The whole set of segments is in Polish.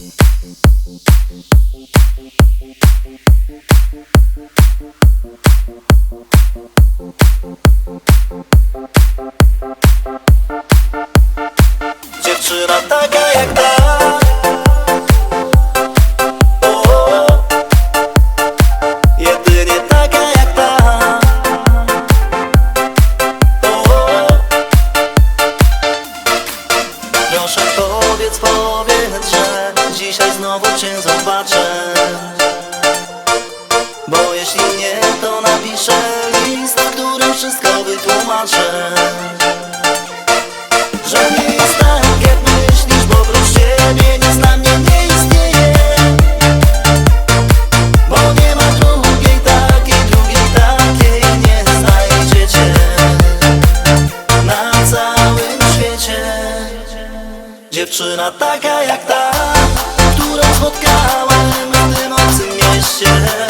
Thank you. Bo jeśli nie, to napiszę list W którym wszystko wytłumaczę. Że nie jest tak jak myślisz, bo oprócz ciebie nic mnie nie istnieje. Bo nie ma drugiej takiej, drugiej takiej nie znajdziecie Na całym świecie. Dziewczyna taka jak ta, którą spotkałem w obcym mieście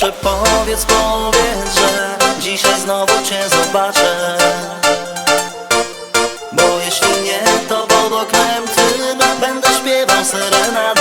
Proszę powiedz, powiedz, że Dzisiaj znowu cię zobaczę. Bo jeśli nie, to pod oknem Będę śpiewał serenady